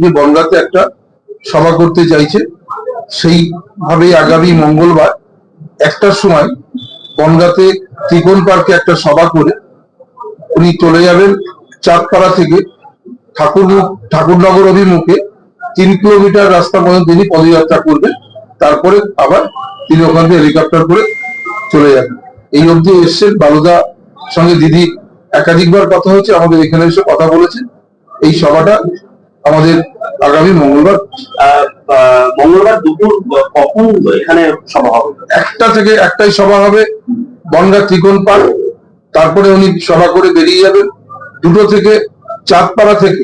যে বনগাঁতে একটা সভা করতে চাইছে, সেইভাবেই আগামী মঙ্গলবার একটার সময় বনগাঁতে ত্রিকোণ পার্কে একটা সভা করে উনি চলে যাবেন চাঁদপাড়া থেকে ঠাকুর, ঠাকুরনগর অভিমুখে। তিন কিলোমিটার রাস্তা পর্যন্ত তিনি পদযাত্রা করবেন, তারপরে আবার তিনি ওখান থেকে হেলিকপ্টার করে চলে যাবেন। এই অবধি এসছেন বালুদা সঙ্গে দিদি। একাধিকবার কথা হচ্ছে, আমাদের এখানে এসে কথা বলেছেন। এই সভাটা আমাদের আগামী মঙ্গলবার মঙ্গলবার দুপুর কখন এখানে সভা হবে? একটা থেকে একটাই সভা হবে বনগা ত্রিকোণ পার্ক তারপরে উনি সভা করে বেরিয়ে যাবেন। দুটো থেকে চাঁদপাড়া থেকে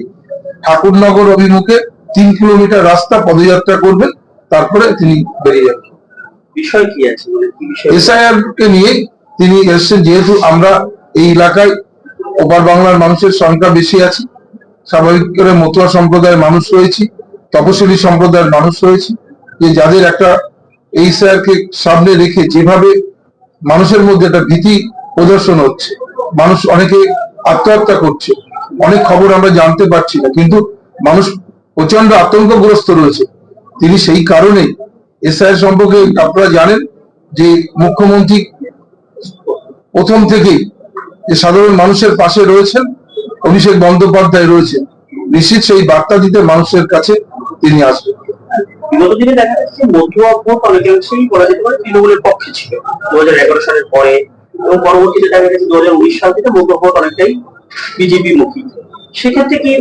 ঠাকুরনগর অভিমুখে তিন কিলোমিটার রাস্তা পদযাত্রা করবেন তারপরে তিনি বেরিয়ে যাবেন। বিষয় কি আছে? মানে এসআইআর কে নিয়ে তিনি এসছেন যেহেতু আমরা এই এলাকায় ওপার বাংলার মানুষের সংখ্যা বেশি আছে স্বাভাবিক করে মতুয়া সম্প্রদায়ের মানুষ রয়েছি তপশিলি সম্প্রদায়ের মানুষ রয়েছি যে যাদের একটা এই স্যারকে সামনে রেখে যেভাবে মানুষের মধ্যে একটা ভীতি প্রদর্শন হচ্ছে, মানুষ অনেকে আত্মহত্যা করছে, অনেক খবর আমরা জানতে পারছি না, কিন্তু মানুষ প্রচণ্ড আতঙ্কগ্রস্ত রয়েছে। তিনি সেই কারণে এসআইআর সম্পর্কে আপনারা জানেন যে মুখ্যমন্ত্রী প্রথম থেকেই যে সাধারণ মানুষের পাশে রয়েছেন অভিষেক বন্দ্যোপাধ্যায় রয়েছেন। নিশ্চিত সেই বার্তা দিতে মানুষের কাছে তিনি আসবেন। বিগত দিনে দেখা যাচ্ছে মধ্যুয়া ভোট অনেকাংশেই বলা যেতে পারে তৃণমূলের পক্ষে ছিল। দু হাজার এগারো সালের পরে এবং পরবর্তীতে দেখা গেছে দু হাজার উনিশ সাল থেকে মধ্যুয়া ভোট অনেকটাই বিজেপি মুখী সেক্ষেত্রে কি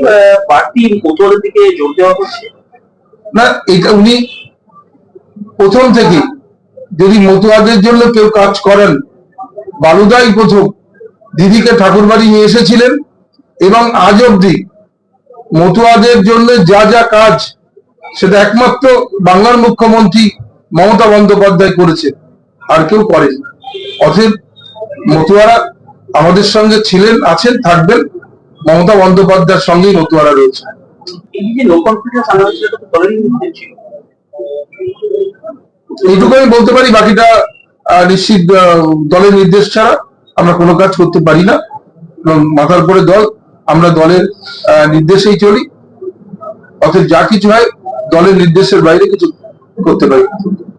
বাড়তি মতুয়াদের দিকে জোর দেওয়া হচ্ছে? না এটা উনি প্রথম থেকে যদি মতুয়াদের জন্য কেউ কাজ করেন বালুদাই প্রথম। দিদিকে ঠাকুরবাড়ি নিয়ে এসেছিলেন এবং আজ অব্দি মতুয়াদের জন্য যা যা কাজ সেটা একমাত্র বাংলার মুখ্যমন্ত্রী মমতা বন্দ্যোপাধ্যায় করেছে আর কেউ করেনি। অতএব মতুয়ারা আমাদের সঙ্গে ছিলেন আছেন থাকবেন। মমতা বন্দ্যোপাধ্যায়ের সঙ্গেই মতুয়ারা রয়েছে। এইটুকু আমি বলতে পারি বাকিটা নিশ্চিত দলের নির্দেশ ছাড়া আমরা কোনো কাজ করতে পারি না। এবং মাথার পরে দল আমরা দলের নির্দেশেই চলি অর্থাৎ যা কিছু হয় দলের নির্দেশের বাইরে কিছু করতে পারি।